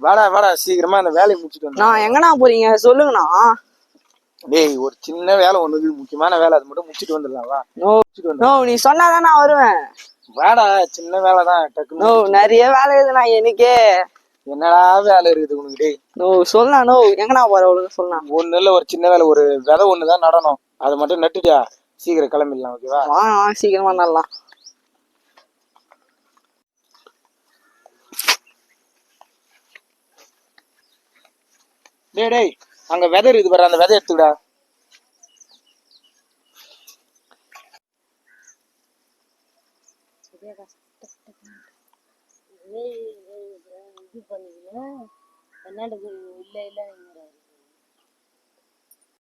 வாடா வாடா சீக்கிரமா அந்த வேலையை முடிச்சுட்டு வந்து நான் எங்கண்ணா போறீங்க? சொல்லுங்கண்ணா. டேய் ஒரு சின்ன வேலை ஒண்ணு முக்கியமான வேலை அது மட்டும் முடிச்சுட்டு வந்துடலாம். வா. நோ நோ நீ சொன்னாதான் நான் வருவேன். வாடா சின்ன வேலை தான் டக்குன்னு நோ நிறைய வேலை இருக்குண்ணா எனக்கே என்னடா வேலை இருக்குது உனக்கு டேய்? நோ சொல்லலாம் நோ எங்கண்ணா போற ஒழுங்கு சொல்லலாம் ஒண்ணு இல்ல ஒரு சின்ன வேலை ஒரு விதை ஒண்ணு தான் நடணும். அதை மட்டும் நட்டுட்டியா? சீக்கிரம் கிளம்பிடலாம் ஓகேவா சீக்கிரமா நடலாம். டேய் டேய் அங்க விதை இருக்குது பாரு அந்த விதை எடுத்துக்கடா.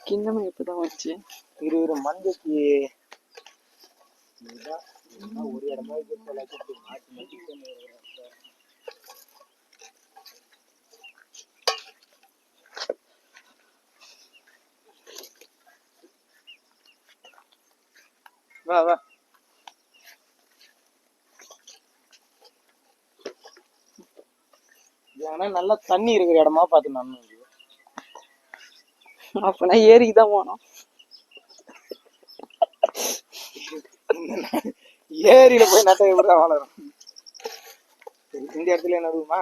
கிண்ணமா இப்பதான் வச்சு இரு இரு மஞ்சக்கு. ஒரு இடமா இருக்கு போல இருக்கு. மாத்தி மாத்தி பண்ணுறேன். வா வா. ஏன்னா நல்லா தண்ணி இருக்கிற இடமா பார்த்து நான் அப்பனா ஏரிக்கு தான் போனோம். ஏரியில போய் நட்ட எப்படிதான் வளரும்? இந்த இடத்துல நடுவுமா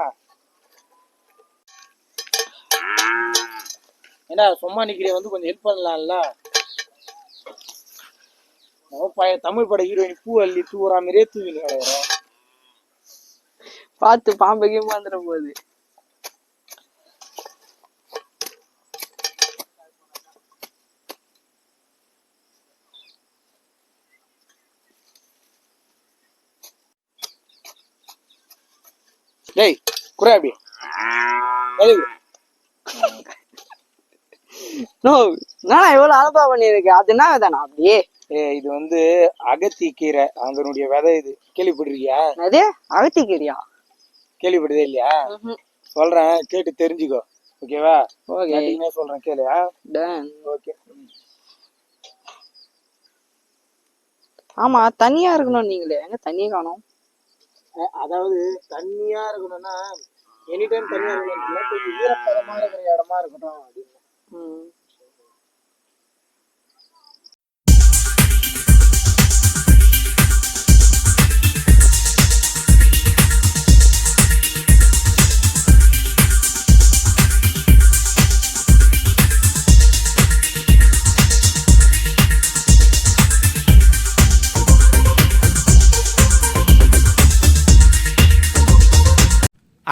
ஏன்னா சும்மா நிக்கிறிய? வந்து கொஞ்சம் ஹெல்ப் பண்ணலாம்ல? பழைய தமிழ் பட ஹீரோயின் பூ அள்ளி தூவுற மாதிரியே தூவினு கிடக்குறோம் பார்த்து பாம்பைக்கும் வந்துட போகுது டேய் குறை அப்படி. நோ என்னண்ணா இவ்வளவு அனுபவம் பண்ணிருக்கு அது என்ன விதானா அப்படியே ஏய் இது வந்து அகத்தி கீரை. அதனுடைய விதை இது. கேள்விப்பட்டிருக்கியா? அது அகத்திக்கிறியா கேள்விப்பட்டதே இல்லையா? சொல்றேன் கேட்டு தெரிஞ்சுக்கோ. ஓகேவா? ஓகே. சொல்றேன் கேளு ஓகே. ஆமா தனியா இருக்கணும் நீங்களே. எங்க தண்ணியே காணோம்? அதாவது தண்ணியா இருக்கணும்னா எனி டைம் தண்ணியா இருக்கணும் கொஞ்சம் ஈரப்பதமா இருக்கிற இடமா இருக்கட்டும் அப்படின்னு.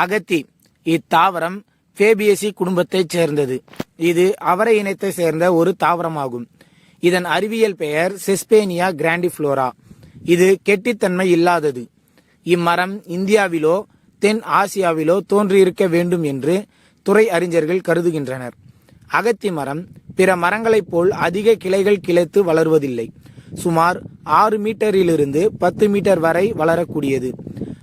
அகத்தி இத்தாவரம் ஃபேபியசி குடும்பத்தைச் சேர்ந்தது. இது அவரை இனத்தைச் சேர்ந்த ஒரு தாவரமாகும். இதன் அறிவியல் பெயர் செஸ்பேனியா கிராண்டிஃப்ளோரா. இது கெட்டித்தன்மை இல்லாதது. இம்மரம் இந்தியாவிலோ தென் ஆசியாவிலோ தோன்றியிருக்க வேண்டும் என்று துறை அறிஞர்கள் கருதுகின்றனர். அகத்தி மரம் பிற மரங்களைப் போல் அதிக கிளைகள் கிளைத்து வளருவதில்லை. சுமார் ஆறு மீட்டரிலிருந்து பத்து மீட்டர் வரை வளரக்கூடியது.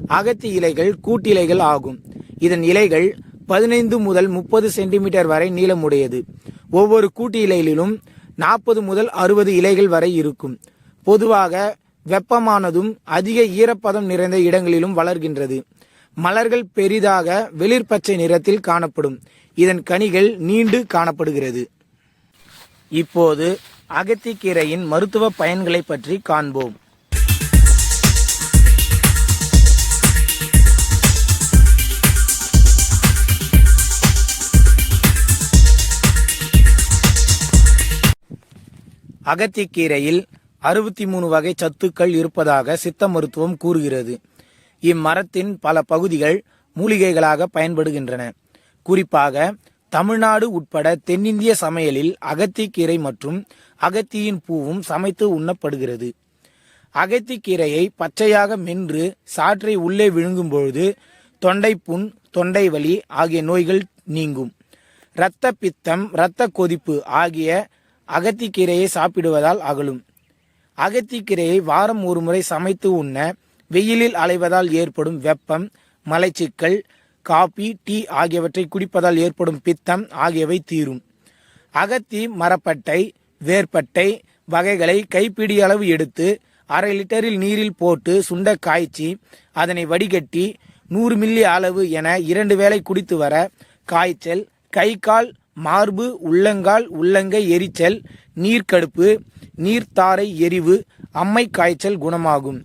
அகத்தி இலைகள் கூட்டிலைகள் ஆகும். இதன் இலைகள் பதினைந்து முதல் முப்பது சென்டிமீட்டர் வரை நீளமுடையது. ஒவ்வொரு கூட்டு இலையிலும் நாற்பது முதல் அறுபது இலைகள் வரை இருக்கும். பொதுவாக வெப்பமானதும் அதிக ஈரப்பதம் நிறைந்த இடங்களிலும் வளர்கின்றது. மலர்கள் பெரிதாக வெளிர் பச்சை நிறத்தில் காணப்படும். இதன் கனிகள் நீண்டு காணப்படுகிறது. இப்போது அகத்திக்கீரையின் மருத்துவ பயன்களை பற்றி காண்போம். அகத்திக்கீரையில் அறுபத்தி மூணு வகை சத்துக்கள் இருப்பதாக சித்த மருத்துவம் கூறுகிறது. இம்மரத்தின் பல பகுதிகள் மூலிகைகளாக பயன்படுகின்றன. குறிப்பாக தமிழ்நாடு உட்பட தென்னிந்திய சமையலில் அகத்திக்கீரை மற்றும் அகத்தியின் பூவும் சமைத்து உண்ணப்படுகிறது. அகத்திக்கீரையை பச்சையாக மென்று சாற்றை உள்ளே விழுங்கும் பொழுது தொண்டைப்புண் தொண்டை வலி ஆகிய நோய்கள் நீங்கும். இரத்த பித்தம் இரத்த கொதிப்பு ஆகிய அகத்திக்கீரையை சாப்பிடுவதால் அகலும். அகத்திக்கீரையை வாரம் ஒரு முறை சமைத்து உண்ண வெயிலில் அலைவதால் ஏற்படும் வெப்பம் மலைச்சிக்கல் காபி டீ ஆகியவற்றை குடிப்பதால் ஏற்படும் பித்தம் ஆகியவை தீரும். அகத்தி மரப்பட்டை வேர்பட்டை வகைகளை கைப்பிடி அளவு எடுத்து அரை லிட்டரில் நீரில் போட்டு சுண்ட காய்ச்சி அதனை வடிகட்டி நூறு மில்லி அளவு என இரண்டு வேளை குடித்து வர காய்ச்சல் கை கால் மார்பு உள்ளங்கால் உள்ளங்கை எரிச்சல் நீர்க்கடுப்பு நீர்த்தாரை எரிவு அம்மை காய்ச்சல் குணமாகும்.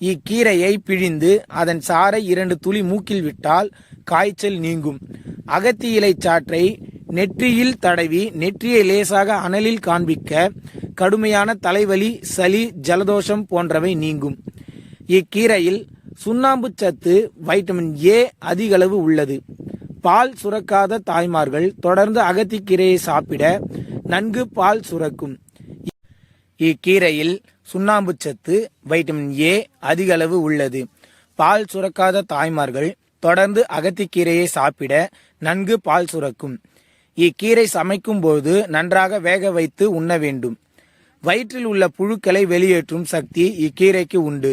இக்கீரையை பிழிந்து அதன் சாறை இரண்டு துளி மூக்கில் விட்டால் காய்ச்சல் நீங்கும். அகத்தி இலை சாற்றை நெற்றியில் தடவி நெற்றியை லேசாக அனலில் காண்பிக்க கடுமையான தலைவலி சளி ஜலதோஷம் போன்றவை நீங்கும். இக்கீரையில் சுண்ணாம்பு சத்து வைட்டமின் ஏ அதிகளவு உள்ளது. பால் சுரக்காத தாய்மார்கள் தொடர்ந்து அகத்திக்கீரையை சாப்பிட நன்கு பால் சுரக்கும். இக்கீரையில் சுண்ணாம்பு சத்து வைட்டமின் ஏ அதிக அளவு உள்ளது. பால் சுரக்காத தாய்மார்கள் தொடர்ந்து அகத்திக்கீரையை சாப்பிட நன்கு பால் சுரக்கும். இக்கீரை சமைக்கும் போது நன்றாக வேக வைத்து உண்ண வேண்டும். வயிற்றில் உள்ள புழுக்களை வெளியேற்றும் சக்தி இக்கீரைக்கு உண்டு.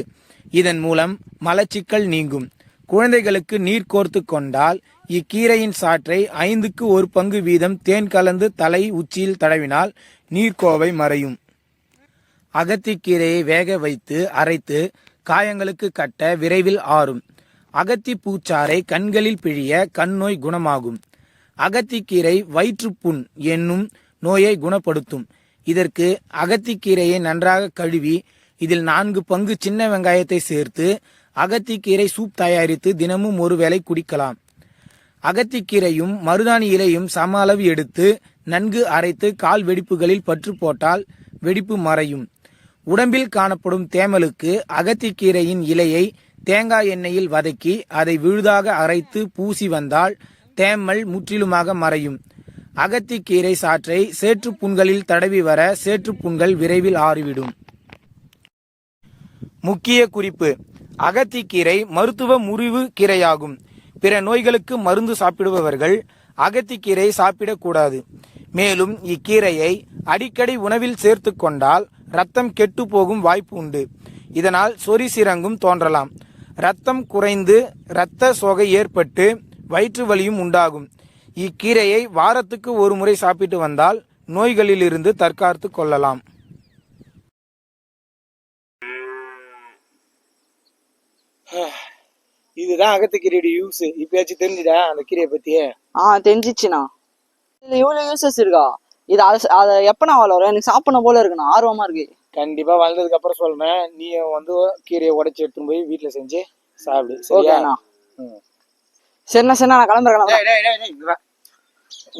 இதன் மூலம் மலச்சிக்கல் நீங்கும். குழந்தைகளுக்கு நீர் கோர்த்து கொண்டால் இக்கீரையின் சாற்றை ஐந்துக்கு ஒரு பங்கு வீதம் தேன் கலந்து தலை உச்சியில் தடவினால் நீர்க்கோவை மறையும். அகத்திக்கீரையை வேக வைத்து அரைத்து காயங்களுக்கு கட்ட விரைவில் ஆறும். அகத்தி பூச்சாறை கண்களில் பிழிய கண்ணோய் குணமாகும். அகத்திக்கீரை வயிற்றுப்புண் என்னும் நோயை குணப்படுத்தும். இதற்கு அகத்திக்கீரையை நன்றாக கழுவி இதில் நான்கு பங்கு சின்ன வெங்காயத்தை சேர்த்து அகத்திக்கீரை சூப் தயாரித்து தினமும் ஒருவேளை குடிக்கலாம். அகத்திக்கீரையும் மருதாணி இலையும் சம அளவு எடுத்து நன்கு அரைத்து கால் வெடிப்புகளில் பற்று போட்டால் வெடிப்பு மறையும். உடம்பில் காணப்படும் தேமலுக்கு அகத்திக்கீரையின் இலையை தேங்காய் எண்ணெயில் வதக்கி அதை விழுதாக அரைத்து பூசி வந்தால் தேமல் முற்றிலுமாக மறையும். அகத்திக்கீரை சாற்றை சேற்றுப்புண்களில் தடவி வர சேற்றுப்புண்கள் விரைவில் ஆறிவிடும். முக்கிய குறிப்பு. அகத்திக்கீரை மருத்துவ முறிவு கீரையாகும். பிற நோய்களுக்கு மருந்து சாப்பிடுபவர்கள் அகத்திக்கீரை சாப்பிடக்கூடாது. மேலும் இக்கீரையை அடிக்கடி உணவில் சேர்த்து கொண்டால் ரத்தம் கெட்டு போகும் வாய்ப்பு உண்டு. இதனால் சொறி சிறங்கும் தோன்றலாம். ரத்தம் குறைந்து இரத்த சோகை ஏற்பட்டு வயிற்று வலியும் உண்டாகும். இக்கீரையை வாரத்துக்கு ஒரு முறை சாப்பிட்டு வந்தால் நோய்களிலிருந்து தற்காத்து கொள்ளலாம். இதுதான் அகத்திக்கீரையோட யூஸ் இப்பயாச்சும் தெரிஞ்சுதா அந்த கீரையை பத்தி ஆ தெரிஞ்சிச்சுண்ணா. இதுல இவ்வளவு யூசஸ் இருக்கா? இது அதை அதை எப்ப நான் வளரும்? எனக்கு சாப்பிடணும் போல இருக்குண்ணா ஆர்வமா இருக்கு. கண்டிப்பா வளர்ந்ததுக்கு அப்புறம் சொல்றேன். நீ வந்து கீரையை உடைச்சு எடுத்துன்னு போய் வீட்டுல செஞ்சு சாப்பிடு சரியா? ஓகேண்ணா. ம். சரிண்ணா சரிண்ணா நான் கிளம்புறேன்.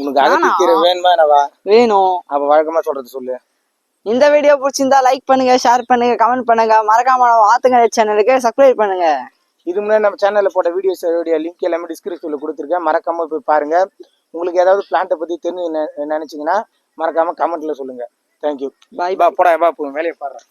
உனக்கு அகத்திக்கீரை வேணுமா வேணும். அப்ப வழக்கமா சொல்றது சொல்லு. இந்த வீடியோ பிடிச்சிருந்தா லைக் பண்ணுங்க ஷேர் பண்ணுங்க கமெண்ட் பண்ணுங்க. மறக்காம நம்ம ஆத்துங்க சேனலுக்கு சப்ஸ்கிரைப் பண்ணுங்க. இது முன்னாடி நம்ம சேனல்ல போட்ட வீடியோஸ் லிங்க் எல்லாமே டிஸ்கிரிப்ஷன்ல கொடுத்துருக்கேன். மறக்காம போய் பாருங்க. உங்களுக்கு ஏதாவது பிளான்ட்டை பத்தி தெரிஞ்சு நினைச்சீங்கன்னா மறக்காம கமெண்ட்ல சொல்லுங்க. Thank you Bye. பா போடா போ வேலையை பாடுறேன்